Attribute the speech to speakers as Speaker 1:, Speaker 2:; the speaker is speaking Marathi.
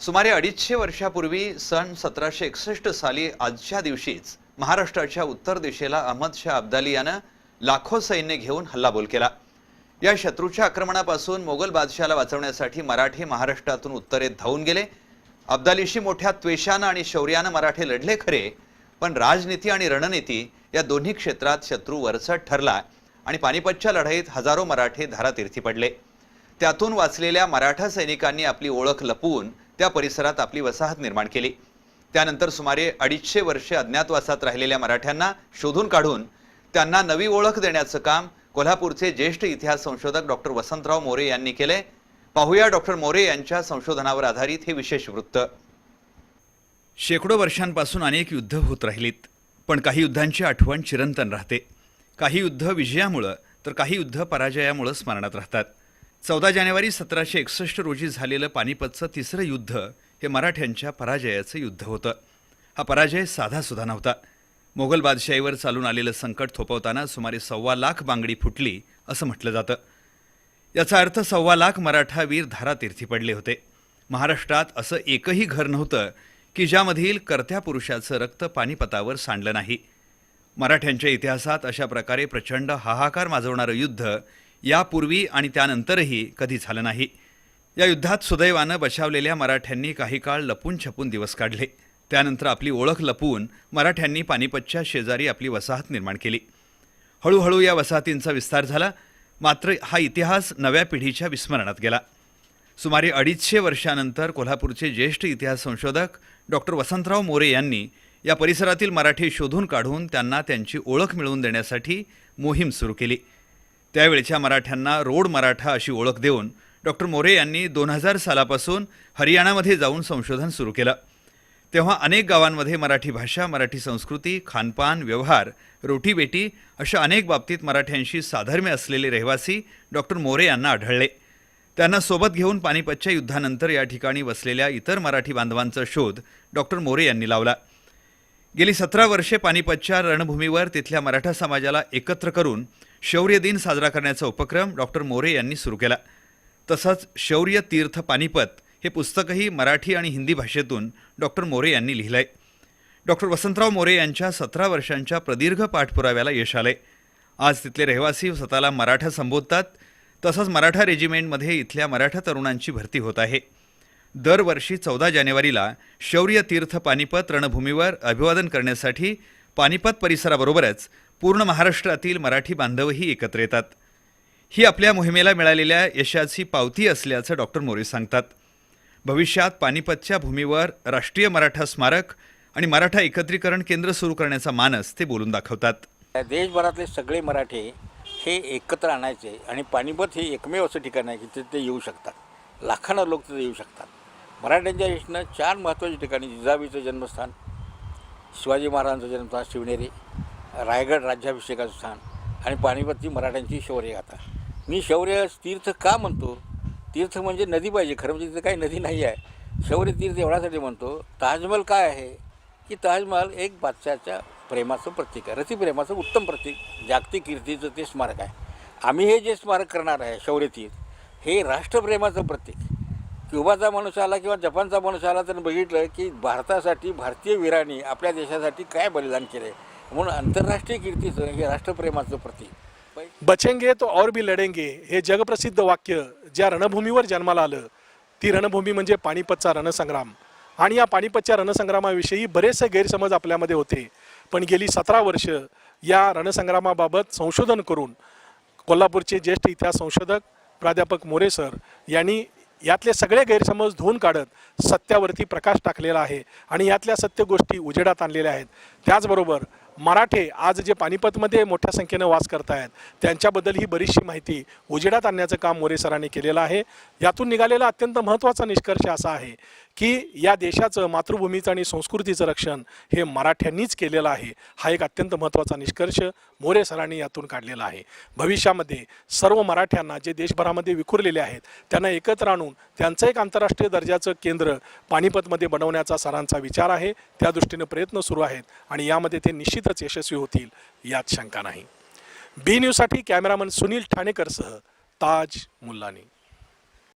Speaker 1: सुमारे अडीचशे वर्षापूर्वी सन सतराशे एकसष्ट साली आजच्या दिवशीच महाराष्ट्राच्या उत्तर दिशेला अहमद शाह अब्दाली यानं लाखो सैन्य घेऊन हल्लाबोल केला. या शत्रूच्या आक्रमणापासून मोगल बादशाला वाचवण्यासाठी मराठी महाराष्ट्रातून उत्तरेत धावून गेले. अब्दालीशी मोठ्या त्वेषानं आणि शौर्यानं मराठे लढले खरे पण राजनीती आणि रणनीती या दोन्ही क्षेत्रात शत्रू वरचढ ठरला आणि पानिपतच्या लढाईत हजारो मराठे धारातीर्थी पडले. त्यातून वाचलेल्या मराठा सैनिकांनी आपली ओळख लपवून त्या परिसरात आपली वसाहत निर्माण केली. त्यानंतर सुमारे अडीचशे वर्षे अज्ञातवासात राहिलेल्या मराठ्यांना शोधून काढून त्यांना नवी ओळख देण्याचं काम कोल्हापूरचे ज्येष्ठ इतिहास संशोधक डॉक्टर वसंतराव मोरे यांनी केले. पाहूया डॉक्टर मोरे यांच्या संशोधनावर आधारित हे विशेष वृत्त. शेकडो वर्षांपासून अनेक युद्ध होत राहिलीत पण काही युद्धांची आठवण चिरंतन राहते. काही युद्ध विजयामुळं तर काही युद्ध पराजयामुळं स्मरणात राहतात. चौदा जानेवारी सतराशे एकसष्ट रोजी झालेलं पानिपतचं तिसरं युद्ध हे मराठ्यांच्या पराजयाचं युद्ध होतं. हा पराजय साधासुद्धा नव्हता. मोगल बादशाहीवर चालून आलेलं संकट थोपवताना सुमारे सव्वा लाख बांगडी फुटली असं म्हटलं जातं. याचा अर्थ सव्वा लाख मराठा वीर धारातीर्थी पडले होते. महाराष्ट्रात असं एकही घर नव्हतं की ज्यामधील कर्त्या पुरुषाचं रक्त पानिपतावर सांडलं नाही. मराठ्यांच्या इतिहासात अशा प्रकारे प्रचंड हाहाकार माजवणारं युद्ध यापूर्वी आणि त्यानंतरही कधी झालं नाही. या युद्धात सुदैवानं बचावलेल्या मराठ्यांनी काही काळ लपून छपून दिवस काढले. त्यानंतर आपली ओळख लपवून मराठ्यांनी पानिपतच्या शेजारी आपली वसाहत निर्माण केली. हळूहळू या वसाहतींचा विस्तार झाला. मात्र हा इतिहास नव्या पिढीच्या विस्मरणात गेला. सुमारे अडीचशे वर्षानंतर कोल्हापूरचे ज्येष्ठ इतिहास संशोधक डॉक्टर वसंतराव मोरे यांनी या परिसरातील मराठी शोधून काढून त्यांना त्यांची ओळख मिळवून देण्यासाठी मोहीम सुरू केली. त्यावेळच्या मराठ्यांना रोड मराठा अशी ओळख देऊन डॉक्टर मोरे यांनी दोन हजार सालापासून हरियाणामध्ये जाऊन संशोधन सुरू केलं. तेव्हा अनेक गावांमध्ये मराठी भाषा मराठी संस्कृती खानपान व्यवहार रोटीबेटी अशा अनेक बाबतीत मराठ्यांशी साधर्म्य असलेले रहिवासी डॉक्टर मोरे यांना आढळले. त्यांना सोबत घेऊन पानिपतच्या युद्धानंतर या ठिकाणी वसलेल्या इतर मराठी बांधवांचा शोध डॉक्टर मोरे यांनी लावला. गेली सतरा वर्षे पानिपतच्या रणभूमीवर तिथल्या मराठा समाजाला एकत्र करून शौर्य दिन साजरा करण्याचा उपक्रम डॉक्टर मोरे यांनी सुरू केला. तसंच शौर्य तीर्थ पानिपत हे पुस्तकही मराठी आणि हिंदी भाषेतून डॉक्टर मोरे यांनी लिहिलं आहे डॉक्टर वसंतराव मोरे यांच्या सतरा वर्षांच्या प्रदीर्घ पाठपुराव्याला यश आले आज तिथले रहिवासी स्वतःला मराठा संबोधतात. तसंच मराठा रेजिमेंटमध्ये इथल्या मराठा तरुणांची भरती होत आहे. दरवर्षी चौदा जानेवारीला शौर्य तीर्थ पानिपत रणभूमीवर अभिवादन करण्यासाठी पानिपत परिसराबरोबरच पूर्ण महाराष्ट्रातील मराठी बांधवही एकत्र येतात. ही आपल्या मोहिमेला मिळालेल्या यशाची पावती असल्याचं डॉक्टर मोरे सांगतात. भविष्यात पानिपतच्या भूमीवर राष्ट्रीय मराठा स्मारक आणि मराठा एकत्रीकरण केंद्र सुरू करण्याचा मानस ते बोलून दाखवतात.
Speaker 2: देशभरातले सगळे मराठे हे एकत्र आणायचे आणि पानिपत हे एकमेव असं ठिकाण आहे की तिथे ते येऊ शकतात. लाखांना लोक तिथे येऊ शकतात. मराठ्यांच्या दृष्टीनं चार महत्त्वाची ठिकाणी जिजाबीचं जन्मस्थान शिवाजी महाराजांचं जन्मस्थान शिवनेरी रायगड राज्याभिषेकाचं स्थान आणि पानिपतची मराठ्यांची शौर्य गाथा मी शौर्य तीर्थ का म्हणतो? तीर्थ म्हणजे नदी पाहिजे. खरं म्हणजे तिथं काही नदी नाही आहे. शौर्य तीर्थ एवढ्यासाठी म्हणतो ताजमहल काय आहे? की ताजमहल एक बादशाच्या प्रेमाचं प्रतीक आहे. रतिप्रेमाचं उत्तम प्रतीक. जागतिक कीर्तीचं ते स्मारक आहे. आम्ही हे जे स्मारक करणार आहे शौर्य तीर्थ हे राष्ट्रप्रेमाचं प्रतीक. क्युबाचा माणूस आला किंवा जपानचा माणूस आला त्यांनी बघितलं की भारतासाठी भारतीय वीरांनी आपल्या देशासाठी काय बलिदान केले म्हणून आंतरराष्ट्रीय कीर्तीचं हे राष्ट्रप्रेमाचं प्रतीक.
Speaker 3: बचेंगे तो और भी लढेंगे हे जगप्रसिद्ध वाक्य ज्या रणभूमीवर जन्माला आलं ती रणभूमी म्हणजे पानिपतचा रणसंग्राम. आणि या पानिपतच्या रणसंग्रामाविषयी बरेचसे गैरसमज आपल्यामध्ये होते. पण गेली सतरा वर्ष या रणसंग्रामाबाबत संशोधन करून कोल्हापूरचे ज्येष्ठ इतिहास संशोधक प्राध्यापक मोरे सर यांनी यातले सगळे गैरसमज धुवून काढत सत्यावरती प्रकाश टाकलेला आहे आणि यातल्या सत्य गोष्टी उजेडात आणलेल्या आहेत. त्याचबरोबर मराठे आज जे पानिपतमध्ये मोठ्या संख्येनं वास करत आहेत त्यांच्याबद्दल ही बरीचशी माहिती उजेडात आणण्याचं काम मोरे सरांनी केलेलं आहे. यातून निघालेला अत्यंत महत्त्वाचा निष्कर्ष असा आहे की या देशाचं मातृभूमीचं आणि संस्कृतीचं रक्षण हे मराठ्यांनीच केलेलं आहे. हा एक अत्यंत महत्त्वाचा निष्कर्ष मोरे सरांनी यातून काढलेला आहे. भविष्यामध्ये सर्व मराठ्यांना जे देशभरामध्ये विखुरलेले आहेत त्यांना एकत्र आणून त्यांचं एक आंतरराष्ट्रीय दर्जाचं केंद्र पानिपतमध्ये बनवण्याचा सरांचा विचार आहे. त्या दृष्टीनं प्रयत्न सुरू आहेत आणि यामध्ये ते निश्चित निश्चितच यशस्वी होतील यात शंका नाही. बी न्यूजसाठी कॅमेरामन सुनील ठाणेकरसह ताज मुल्लानी.